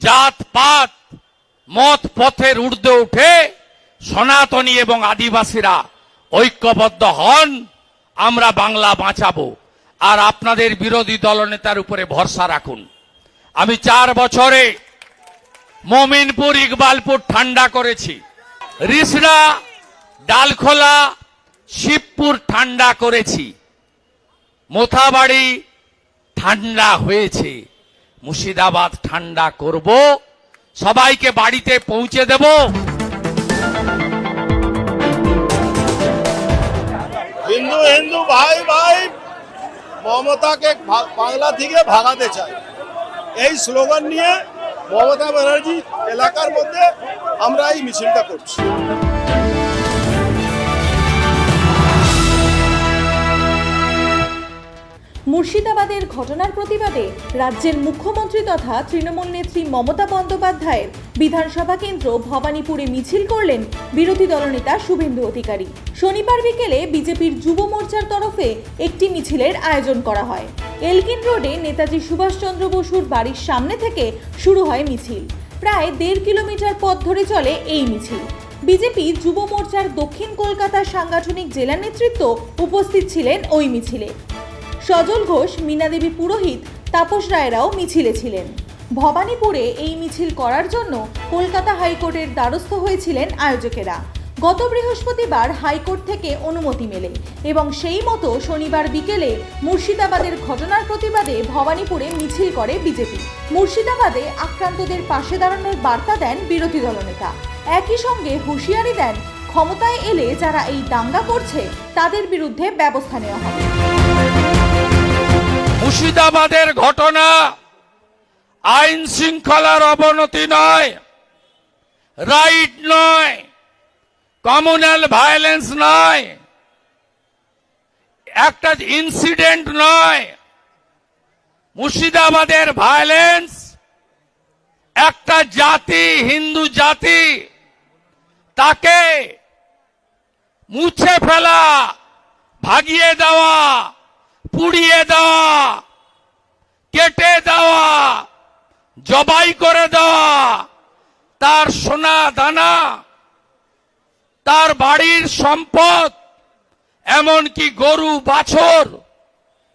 জাত পাত মত পথের ঊর্ধ্বে উঠে সনাতনী এবং আদিবাসীরা ঐক্যবদ্ধ হন, আমরা বাংলা বাঁচাবো। আর আপনাদের বিরোধী দলনেতার উপরে ভরসা রাখুন। আমি চার বছরে মমিনপুর, ইকবালপুর ঠান্ডা করেছি। রিসড়া, ডালখোলা, শিবপুর ঠান্ডা করেছি। মোথাবাড়ি ঠান্ডা হয়েছে। মুর্শিদাবাদ ঠান্ডা করব, সবাইকে বাড়িতে পৌঁছে দেব। হিন্দু হিন্দু, ভাই ভাই, মমতাকে বাংলা থেকে ভাগাতে চায় এই স্লোগান নিয়ে মমতা ব্যানার্জি এলাকার মধ্যে আমরা এই মিছিলটা করছি। মুর্শিদাবাদের ঘটনার প্রতিবাদে রাজ্যের মুখ্যমন্ত্রী তথা তৃণমূল নেত্রী মমতা বন্দ্যোপাধ্যায়ের বিধানসভা কেন্দ্র ভবানীপুরে মিছিল করলেন বিরোধী দলনেতা শুভেন্দু অধিকারী। শনিবার বিকেলে বিজেপির যুব মোর্চার তরফে একটি মিছিলের আয়োজন করা হয়। এলকিন রোডে নেতাজি সুভাষচন্দ্র বসুর বাড়ির সামনে থেকে শুরু হয় মিছিল। প্রায় দেড় কিলোমিটার পথ ধরে চলে এই মিছিল। বিজেপি যুব মোর্চার দক্ষিণ কলকাতার সাংগঠনিক জেলা নেতৃত্ব উপস্থিত ছিলেন ওই মিছিলে। সজল ঘোষ, মীনাদেবী পুরোহিত, তাপস রায়রাও মিছিলে ছিলেন। ভবানীপুরে এই মিছিল করার জন্য কলকাতা হাইকোর্টের দ্বারস্থ হয়েছিলেন আয়োজকেরা। গত বৃহস্পতিবার হাইকোর্ট থেকে অনুমতি মেলে এবং সেই মতো শনিবার বিকেলে মুর্শিদাবাদের ঘটনার প্রতিবাদে ভবানীপুরে মিছিল করে বিজেপি। মুর্শিদাবাদে আক্রান্তদের পাশে দাঁড়ানোর বার্তা দেন বিরোধী দলনেতা। একই সঙ্গে হুঁশিয়ারি দেন, ক্ষমতায় এলে যারা এই দাঙ্গা করছে, তাদের বিরুদ্ধে ব্যবস্থা নেওয়া হবে। মুর্শিদাবাদের ঘটনা আইন শৃঙ্খলার অবনতি নয়, রাইট নয় কমনাল ভায়োলেন্স নয়, একটা ইনসিডেন্ট নয়, মুর্শিদাবাদের ভায়োলেন্স একটা জাতি, হিন্দু জাতি, তাকে মুছে ফেলা, ভাগিয়ে দেওয়া পুড়িয়ে দেওয়া, কেটে দেওয়া, জবাই করে দেওয়া, তার সোনা দানা, তার বাড়ির সম্পদ, এমনকি গরু, বাছর,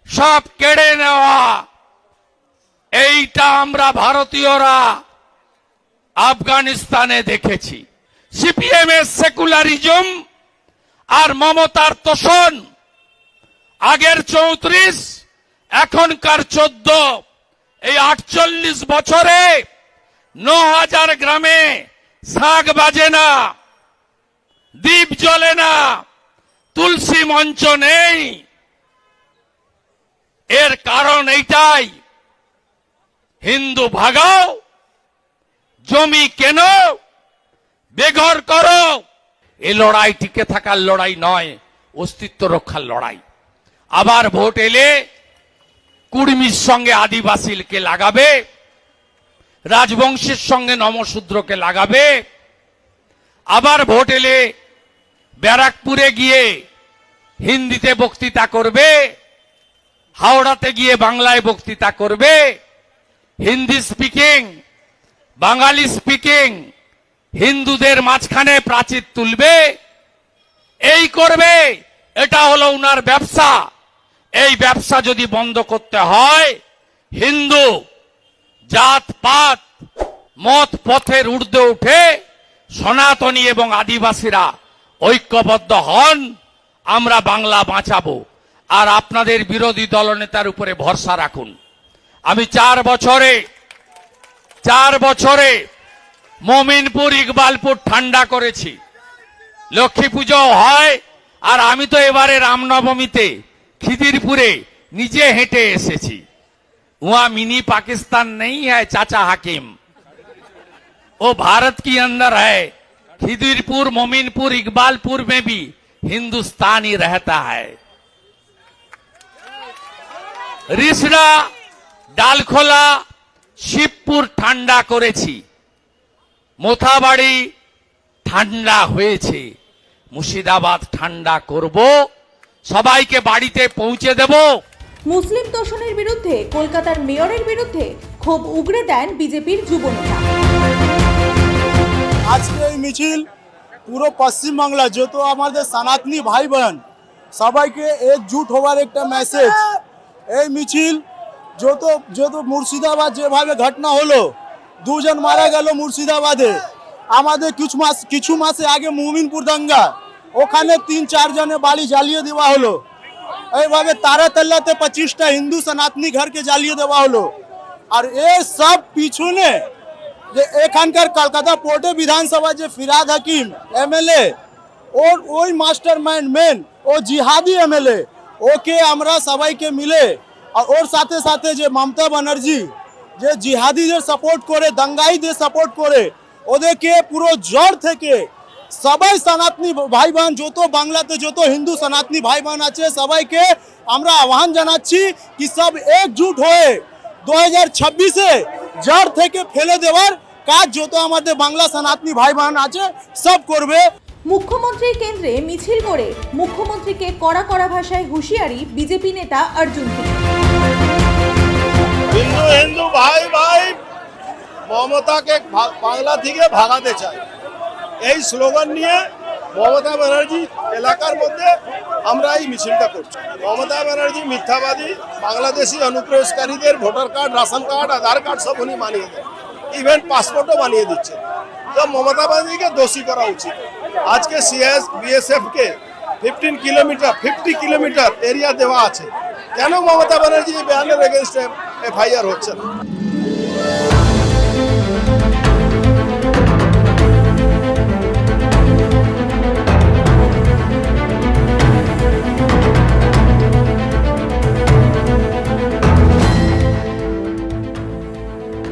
সব কেড়ে নেওয়া। এইটা আমরা ভারতীয়রা আফগানিস্তানে দেখেছি। সিপিএম এর সেকুলারিজম আর মমতার তোষণ আগের চৌত্রিশ, এখনকার চোদ্দ। এই আটচল্লিশ বছরে ন হাজার গ্রামে শাক বাজে না, দ্বীপ জ্বলে না, তুলসী মঞ্চ নেই। এর কারণ এইটাই, হিন্দু ভাগাও, জমি কেন, বেঘর করো। এ লড়াই টিকে থাকার লড়াই নয়, অস্তিত্ব রক্ষার লড়াই। আবার ভোট এলে কুর্মির সঙ্গে আদিবাসীকে লাগাবে, রাজবংশের সঙ্গে নমশূদ্রকে লাগাবে, আবার ভোট এলে ব্যারাকপুরে গিয়ে হিন্দিতে বক্তৃতা করবে, হাওড়াতে গিয়ে বাংলায় বক্তৃতা করবে, হিন্দি স্পিকিং, বাঙালি স্পিকিং, হিন্দুদের মাঝখানে প্রাচীর তুলবে, এই করবে, এটা হলো উনার ব্যবসা। এই ব্যবসা যদি বন্ধ করতে হয়, হিন্দু জাত পাত মত পথের ঊর্ধ্বে উঠে সনাতনী এবং আদিবাসীরা ঐক্যবদ্ধ হন, আমরা বাংলা বাঁচাবো। আর আপনাদের বিরোধী দলনেতার উপরে ভরসা রাখুন। আমি চার বছরে চার বছরে মমিনপুর, ইকবালপুর ঠান্ডা করেছি। লক্ষ্মী পুজো হয়, আর আমি তো এবারে রামনবমীতে খিদিরপুরে নিজে হেঁটে এসেছি वहां मिनी पाकिस्तान नहीं है चाचा हाकिम वो भारत के अंदर है खिदिरपुर मोमिनपुर इकबालपुर में भी हिंदुस्तान ही रहता है রিসড়া ডালখোলা শিবপুর ঠান্ডা করেছি মোথাবাড়ি ঠান্ডা হয়েছে মুর্শিদাবাদ ঠান্ডা করব সবাইকে বাড়িতে পৌঁছে দেব। মুসলিম তোষণের বিরুদ্ধে কলকাতার মেয়রের বিরুদ্ধে ক্ষোভ উগরে দেন বিজেপির যুব নেতা আজকে এই মিছিল পুরো পশ্চিমবাংলা যত আমাদের সনাতনী ভাই বোন সবাইকে একজুট হওয়ার একটা মেসেজ এই মিছিল যত যত মুর্শিদাবাদ যেভাবে ঘটনা হলো দুজন মারা গেল মুর্শিদাবাদে। আমাদের কিছু মাস কিছু মাসে আগে মুমিনপুর দাঙ্গা। ওখানে তিন চারজনে বাড়ি জ্বালিয়ে দেওয়া হলো। এইভাবে তারাতল্লাতে পঁচিশটা হিন্দু সনাতনী ঘরকে জ্বালিয়ে দেওয়া হলো। আর এর সব পিছনে যে এখানকার কলকাতা পোর্টে বিধানসভা যে ফিরাদ হাকিম, এমএলএ, ওর ওই মাস্টার মাইন্ড মেন, ও জিহাদি এমএলএ, ওকে আমরা সবাইকে মিলে, আর ওর সাথে সাথে যে মমতা ব্যানার্জি, যে জিহাদিদের সাপোর্ট করে, দাঙ্গাইদের সাপোর্ট করে, ওদেরকে পুরো জড় থেকে সবাই সনাতনী ভাই বোন যত বাংলাতে যত হিন্দু সনাতনী ভাই বোন আছে সবাইকে আমরা আহ্বান জানাচ্ছি কি সব একজুট হয়ে দু হাজার ছাব্বিশে জড় থেকে ফেলে দেওয়ার কাজ যত আমাদের বাংলা সনাতনী ভাই বোন আছে সব করবে। মুখ্যমন্ত্রীর কেন্দ্রে মিছিল করে মুখ্যমন্ত্রীকে কড়া কড়া ভাষায় হুঁশিয়ারি বিজেপি নেতা অর্জুন সিং। হিন্দু হিন্দু ভাই ভাই মমতাকে বাংলা থেকে ভাগাতে চায় এই স্লোগান নিয়ে মমতা ব্যানার্জি এলাকার মধ্যে আমরা এই মিছিলটা করছি। মমতা ব্যানার্জি মিথ্যাবাদী, Bangladeshi অনুপ্রবেশকারীদের voter card, ration card, Aadhaar card সব উনি বানিয়ে দেন ইভেন পাসপোর্টও বানিয়ে দিচ্ছে। তো মমতা ব্যানার্জিকে দোষী করা উচিত। আজকে সিএস বিএসএফ কে fifteen kilometre fifty kilometre area দেওয়া আছে। কেন মমতা ব্যানার্জি এই বেয়ানের এগেনস্টে এফআইআর হচ্ছে না?